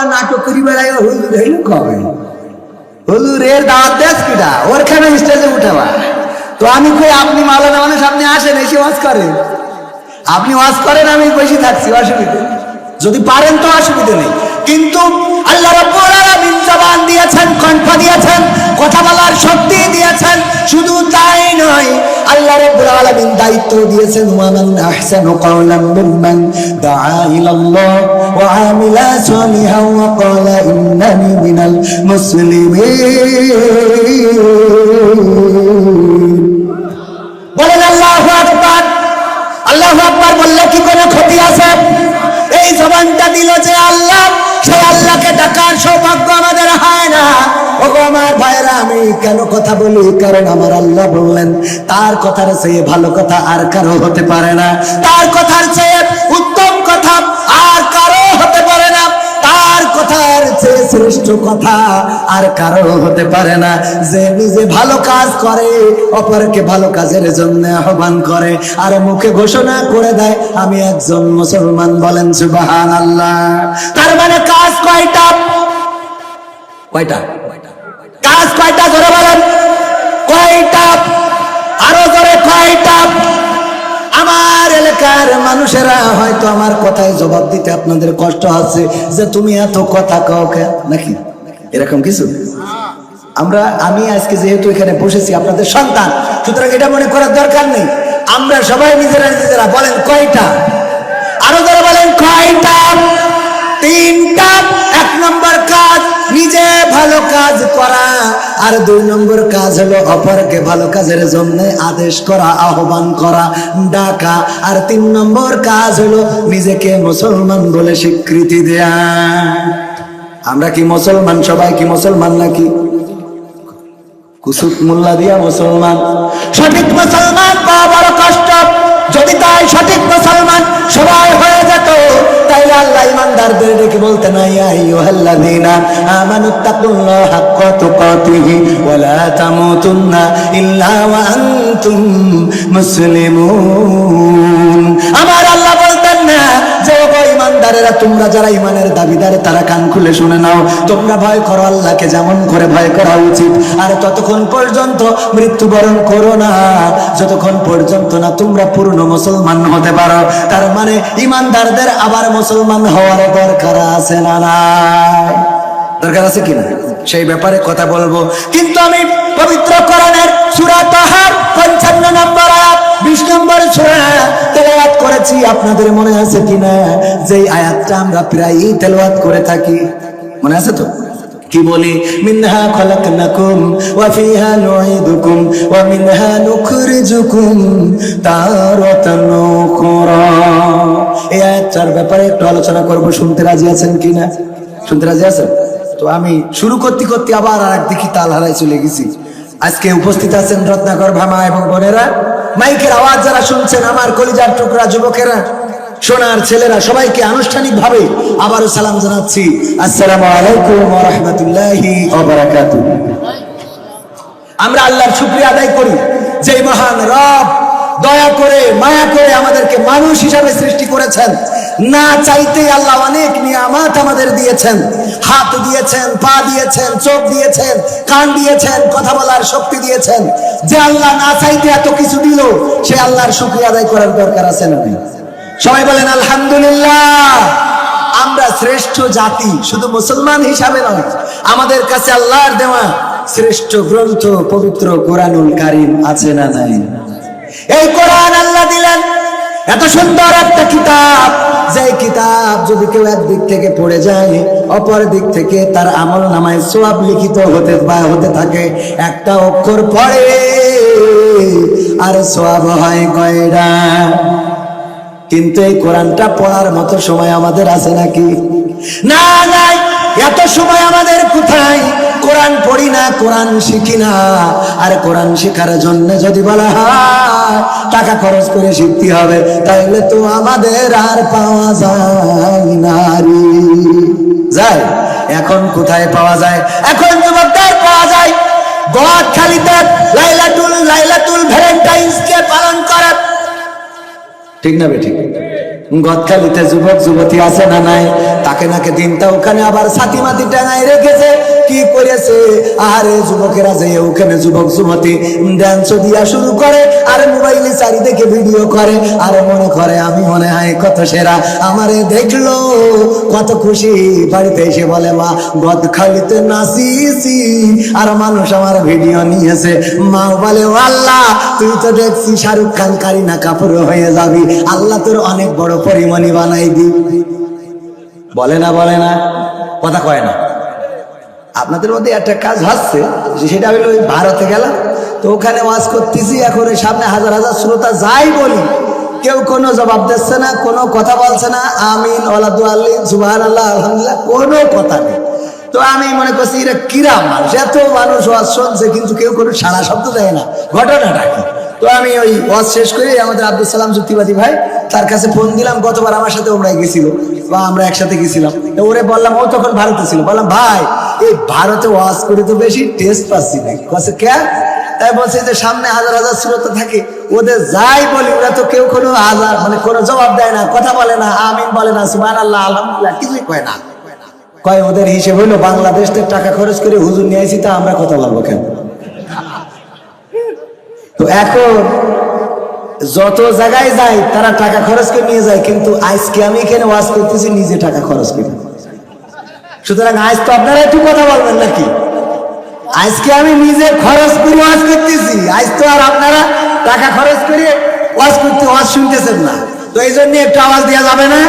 বাবা নাটক হইল কবে? হুজুর এর দাওয়াত কিটা? ওরখানে স্টেজে উঠাবা। তো আমি কই, আপনি মানুষ, আপনি আসেন, এসে ওয়াজ করেন। আপনি ওয়াজ করেন, আমি বসে থাকছি, অসুবিধা যদি পারেন তো অসুবিধা নেই। কিন্তু আল্লাহ রাব্বুল আলামিন জবান দিয়েছেন, কণ্ঠ দিয়েছেন, কথা বলার শক্তি দিয়েছেন। শুধু তাই নয় আল্লাহ রাব্বুল আলামিন দায়িত্ব দিয়েছেন, ওয়ামান আহসানু কাওলাম মিম্মান দাআ ইলাল্লাহ ওয়া আমিলা সালিহান ওয়া ক্বালা ইন্নানি মিনাল মুসলিমিন। বলেন, আল্লাহু আকবার। আল্লাহু আকবার বললে কি কোনো ক্ষতি আছে? এই জবানটা দিল যে আল্লাহ সেই আল্লাহকে ডাকার সৌভাগ্য আমাদের হয় না। আমার ভাইরা আমি কেন কথা বলি? কারণ আমার আল্লাহ বললেন, তার কথার চেয়ে ভালো কথা আর কারও হতে পারে না। তার কথার চেয়ে উত্তম কথা আর কারও হতে পারে না। তার কথার চেয়ে শ্রেষ্ঠ কথা আর কারও হতে পারে না। যে নিজে ভালো কাজ করে, অপরকে ভালো কাজের জন্য আহ্বান করে, আর মুখে ঘোষণা করে দেয়, আমি একজন মুসলমান বলেন সুবাহান আল্লাহ তার মানে কাজ কয়টা? কয়টা? কাজ কয়টা বলেন? কয়টা? আরও কয়টা? আমার এলাকার মানুষেরা হয়তো আমার কথায় জবাব দিতে আপনাদের কষ্ট আছে যে তুমি এত কথা কাও নাকি? এরকম কিছু? আমরা, আমি আজকে যেহেতু এখানে বসেছি আপনাদের সন্তান, সুতরাং এটা মনে করার দরকার নেই। আমরা সবাই নিজেরা নিজেরা বলেন কয়টা? আরও যারা বলেন কয়টা? তিনটা। এক নম্বর কাজ, নিজে ভালো কাজ করা। আর দুই নম্বর কাজ হলো অপরকে ভালো কাজের জন্য আদেশ করা, আহ্বান করা, ডাকা। আর তিন নম্বর কাজ হলো নিজেকে মুসলমান বলে স্বীকৃতি দেয়া। আমরা কি মুসলমান? সবাই কি মুসলমান নাকি? কুসুত মোল্লা দিয়া মুসলমান। সঠিক মুসলমান পাওয়া বড় কষ্ট। ইমানদারদের ডেকে বলতে নাই আইয়ুহাল্লাযীনা আমানুত্তাকুল্লাহ হাক্কা তুকাতিহি ওয়া তামুতুন্না ইল্লা ওয়া আনতুম মুসলিমুন। আমার ইমানদারেরা তোমরা যারা ইমানের দাবিদার তারা কান খুলে শুনে নাও। তোমরা ভয় করো আল্লাহকে, যেমন করে ভয় করা উচিত। আর ততক্ষণ পর্যন্ত মৃত্যুবরণ করো না। যতক্ষণ পর্যন্ত না তোমরা পূর্ণ মুসলমান হতে পারো। তার মানে ইমানদারদের আবার মুসলমান হওয়ার দরকার আছে না নাই দরকার আছে কিনা সেই ব্যাপারে কথা বলব। কিন্তু আমি পবিত্র কোরআনের সূরা তাহার পঞ্চান্ন আপনাদের মনে আছে কিনা? যে আয়াতটা আমরা প্রায়ই তেলাওয়াত করে থাকি। মনে আছে তো? কি বলি? মিনহা খলাকনাকুম ওয়া ফিহা নুঈদুকুম ওয়া মিনহা নুখরিজুকুম তারাতান উখরা। এই আয়াতটার ব্যাপারে একটু আলোচনা করব, শুনতে রাজি আছেন কিনা? শুনতে রাজি আছেন? তো আমি শুরু করতে করতে আবার আর একদিকে তাল হারাই চলে গেছি। আজকে উপস্থিত আছেন রত্নাকর ভামা এবং বোনেরা। মাইকের আওয়াজ যারা শুনছেন, আমার কলিজার টুকরা যুবকেরা, সোনার ছেলেরা, সবাইকে আনুষ্ঠানিক ভাবে আবারও সালাম জানাচ্ছি। আসসালাম আলাইকুম রাহমাতুল্লাহি আমরা আল্লাহর শুক্রিয়া আদায় করি যে মহান রব দয়া করে, মায়া করে আমাদেরকে মানুষ হিসাবে সৃষ্টি করেছেন। না চাইতে আল্লাহ অনেক নিয়ামাত আমাদের দিয়েছেন। হাত দিয়েছেন, পা দিয়েছেন, চোখ দিয়েছেন, কান দিয়েছেন, কথা বলার শক্তি দিয়েছেন। যে আল্লাহ না চাইতে এত কিছু দিল, সে আল্লাহর শুকরিয়া আদায় করার দরকার আছে না সবাই বলেন, আলহামদুলিল্লাহ। আমরা শ্রেষ্ঠ জাতি, শুধু মুসলমান হিসাবে নয়, আমাদের কাছে আল্লাহর দেওয়া শ্রেষ্ঠ গ্রন্থ পবিত্র কোরআনুল কারিম আছে না নাই? এই কোরআন আল্লাহ দিলেন। এত সুন্দর একটা কিতাব। যে কিতাব যদি কেউ একদিক থেকে পড়ে যায়, অপর দিক থেকে তার আমল নামায় সোয়াব লিখিত হতে বা হতে থাকে। একটা অক্ষর পড়ে, আর সোয়াব হয় কয়টা কিন্তু এই কোরআনটা পড়ার মতো সময় আমাদের আছে নাকি? না, নাই। এত সময় আমাদের কোথায়? কোরআন পড়ি না, কোরআন শিখি না। আর কোরআন শেখার জন্য যদি বলা হয়, টাকা খরচ করে শিখতে হবে তাইলে তো আমাদের আর পাওয়া যায় না যায়? এখন কোথায় পাওয়া যায়? এখন যুবকদের পাওয়া যায়। গদ খালিতে লাইলাতুল লাইলাতুল কে পালন করে। ঠিক না বেঠিক গদখালিতে যুবক, যুবতী আছে না নাই? তাকে নাকে দিনটা ওখানে আবার সাথী মাতি টাঙায় রেখেছে। কি করেছে? আরে যুবকেরা যে ওখানে যুবক যুবতী ড্যান্স দিয়া শুরু করে আর মোবাইলে চারিদিকে ভিডিও করে, আর মনে করে আমি মনে হয় কত সেরা। আমারে দেখল, কত খুশি। বাড়িতে এসে বলে, মা গদখালিতে নাচিছি আর মানুষ আমার ভিডিও নিয়েছে। মা বলে "ও আল্লাহ, তুই তো দেখছি শাহরুখ খান কারিনা কাপুর হয়ে যাবি। আল্লাহ তোর অনেক বড় পরিমণি বানাই দি বলে না বলে না। কথা কয় না। আপনাদের মধ্যে একটা কাজ হচ্ছে সেটা হলো ওই ভারতে গেলাম, তো ওখানে ওয়াজ করতেছি, এখন সামনে হাজার হাজার শ্রোতা যাই বলি, কেউ কোনো জবাব দিচ্ছে না, কোনো কথা বলছে না, আমিন ওলাদু সুবাহ আল্লাহ আলহামদুলিল্লাহ, কোনো কথা নেই। তো আমি মনে করছি এটা কিরা মানুষ, এত মানুষ ওয়াজ শুনছে, কিন্তু কেউ কোনো সারা শব্দ দেয় না, ঘটনাটা কি? তো আমি ওই ওয়াজ শেষ করে, আমাদের আব্দুল সালাম যুক্তিবাদী ভাই তার কাছে ফোন দিলাম, গতবার আমার সাথে ওমরাই গেছিল বা আমরা একসাথে গেছিলাম। ওরে বললাম, ও তখন ভারতে ছিল। বললাম, ভাই, এই ভারতে ওয়াজ করে তো বেশি টেস্ট পাচ্ছি না। কাছে কে? তাই বলছে যে সামনে হাজার হাজার শ্রোতা থাকে, ওদের যাই বলি, ওরা তো কেউ কোনো হাজার মানে কোনো জবাব দেয় না, কথা বলে না, আমিন বলে না সুবান আল্লাহ আলহামদুলিল্লাহ, কিছুই কয় না। কয়, ওদের হিসেব হইল বাংলাদেশ থেকে টাকা খরচ করে হুজুর নিয়ে আসি তা আমরা কথা বলব কেন? তো এখন যত জায়গায় যাই তারা টাকা খরচ করে নিয়ে যায়, কিন্তু আজকে আমি এখানে ওয়াজ করতেছি, নিজে টাকা খরচ করি সুতরাং আজ তো আপনারা একটু কথা বলবেন নাকি আজকে আমি নিজে খরচ করে ওয়াজ করতেছি, আজ তো আর আপনারা টাকা খরচ করে ওয়াজ করতে, ওয়াজ শুনতেছেন না তো এই জন্য একটু আওয়াজ দেওয়া যাবে না!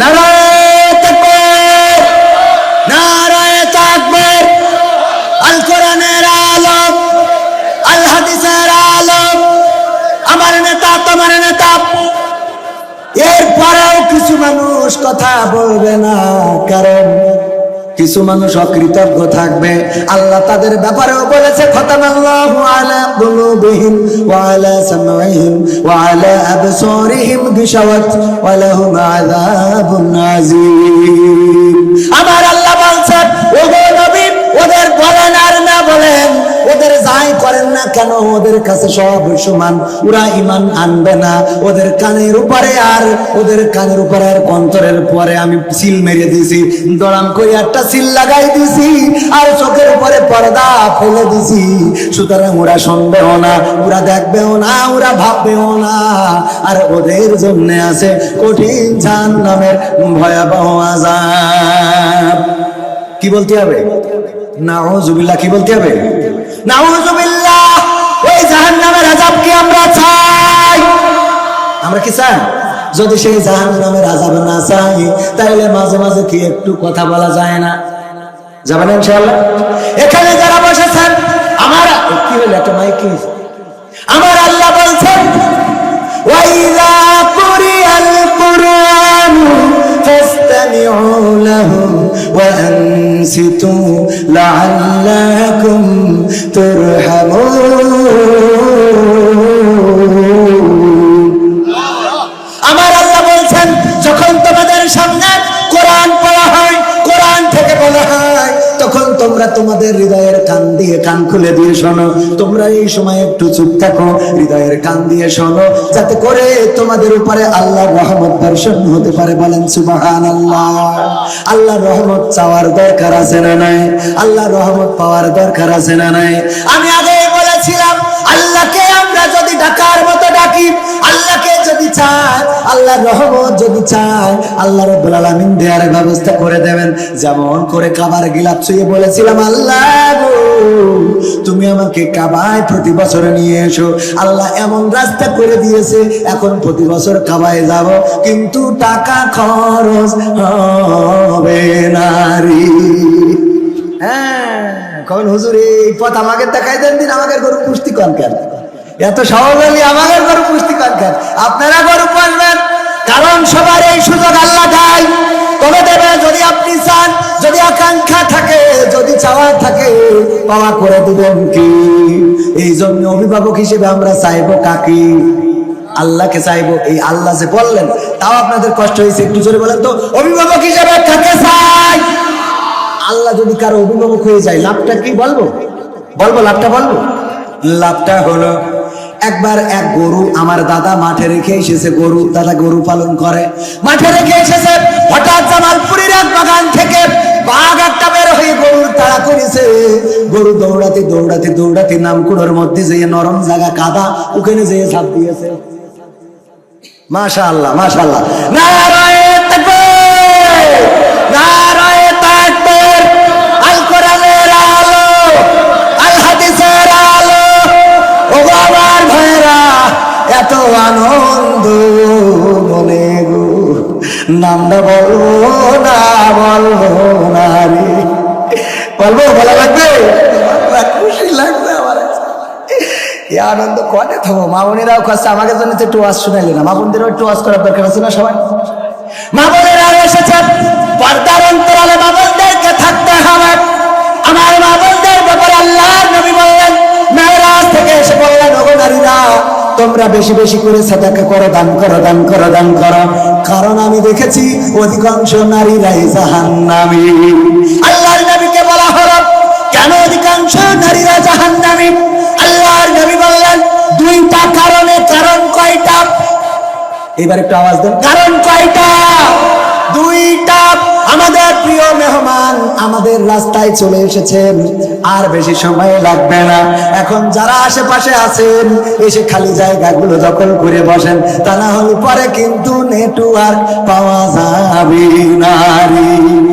নারায় তাকবীর! আল কোরআনের আলম তোমার নেতা। এরপরেও কিছু মানুষ কথা বলবে না, কারণ কিছু মানুষ অকৃতজ্ঞ থাকবে। আল্লাহ তাদের ব্যাপারেও বলেছে আমার আল্লাহ বলছেন, ওগো ওদের যাই করেন না কেন, ওদের কাছে সব সমান। ওরা ইমান আনবে না। ওদের কানের উপরে আর, ওদের কানের উপরে আর অন্তরের পরে আমি সিল মেরে দিছি দড়াম করে একটা সিল লাগাই দিছি আর চোখের উপরে পর্দা ফেলে দিছি সুতরাং ওরা শুনবেও না, ওরা দেখবেও না, ওরা ভাববেও না। আর ওদের জন্য আছে কঠিন জাহান নামের ভয়াবহ আজাব কি বলতে হবে? নাউজুবিল্লাহ, কি বলতে হবে? আমরা কি চাই? যদি সেই জাহান নামের আজাব না চাই, তাহলে মাঝে মাঝে কি একটু কথা বলা যায় না? যাবেন ইনশাআল্লাহ? এখানে যারা বসেছেন, আমার, কি হলো, একটা মাইকি আমার আল্লাহ বলছেন فَاسْتَمِعُوا لَهُ وَأَنصِتُوا لَعَلَّكُمْ تُرْحَمُونَ তোমরা তোমাদের হৃদয়ের কান দিয়ে কান খুলে দিয়ে শোনো। তোমরা এই সময় একটু চুপ থাকো, হৃদয়ের কান দিয়ে শোনো। যাতে করে তোমাদের উপরে আল্লাহর রহমত বর্ষণ হতে পারে। বলেন সুবাহান আল্লাহ আল্লাহর রহমত চাওয়ার দরকার আছে না নাই? আল্লাহর রহমত পাওয়ার দরকার আছে না নাই? আমি আগে বলেছিলাম, আল্লাহকে আমরা যদি ডাকার মতো ডাকি, আল্লাহকে যদি চাই আল্লাহর রহমত যদি চাই আল্লাহ রব্বুল আলামিন দেয়ার ব্যবস্থা করে দেবেন। যেমন করে কাবার গিলাপ ছুঁয়ে বলেছিলাম, আল্লাহ তুমি আমাকে কাবায় প্রতি বছর নিয়ে এসো। আল্লাহ এমন রাস্তা করে দিয়েছে, এখন প্রতি বছর কাবায় যাব। কিন্তু টাকা খরচ হবে নারী হ্যাঁ কখন হুজুর, এই পথ আমাকে দেখাই দেন দিন, আমাকে গরু পুষ্টি কন কেন? এত সহজ হলে আমাকে গরু পুষ্টি কন কেন? আপনারা গরু পালবেন কারণ সবার এই সুযোগ আল্লাহ দেয়। তবে দেবে, যদি আপনি চান, যদি আকাঙ্ক্ষা থাকে, যদি চাওয়া থাকে, পাওয়া করে দিবেন কি? এই জন্য অভিভাবক হিসেবে আমরা চাইব কাকি? আল্লাহকে চাইব। এই আল্লাহ যে বললেন, তাও আপনাদের কষ্ট হয়েছে। একটু জোরে বলেন তো, অভিভাবক হিসেবে কাকে চাই? আল্লাহ যদি কারও অভিভাবক হয়ে যায়, লাভটা কি বলব? বলব, লাভটা বলব? লাভটা হলো একবার এক গরু আমার দাদা মাঠে রেখে এসেছে, গরু, দাদা গরু পালন করে। মাঠে রেখে এসেছে, হঠাৎ জামালপুরের এক বাগান থেকে বাঘ একটা বের হয়ে গরুর তাড়া করেছে। গরু দৌড়াতে দৌড়াতে দৌড়াতে নামকুড়োর মধ্যে যেয়ে নরম জায়গা কাদা, ওখানে যেয়ে ঝাঁপ দিয়েছে। মাশাল্লাহ মাশাল্লাহ নারায়ণ এত আনন্দ মনে গো। নামটা না, বলব না রে। বলব, বলা লাগবে? খুশি লাগবে আমার এই আনন্দ কনে থাকব মা বোনেরাও কাছে আমাকে জন্য একটু ওয়াজ শুনাইলে না। মা বোনদেরও একটু ওয়াজ করার দরকার আছে না সবাই? মা বোনেরাও এসেছেন, পর্দার অন্তরালে তোমরা বেশি বেশি করে সাদাকা করো, দান করো দান করো দান করো। কারণ আমি দেখেছি অধিকাংশ নারীরাই জাহান্নামি। আল্লাহর নবীকে বলা হলো, কেন অধিকাংশ নারীরা জাহান্নামি? আল্লাহর নবী বললেন, দুইটা কারণে, কারণ কয়টা? এবার একটু আওয়াজ দেন। কারণ কয়টা? দুইটা আমাদের প্রিয় মেহমান আমাদের রাস্তায় চলে এসেছেন। আর বেশি সময় লাগবে না। এখন যারা আশেপাশে আছেন, এসে খালি জায়গাগুলো দখল করে বসেন। তা না হলে পরে কিন্তু নেটওয়ার্ক পাওয়া যাবে না রে।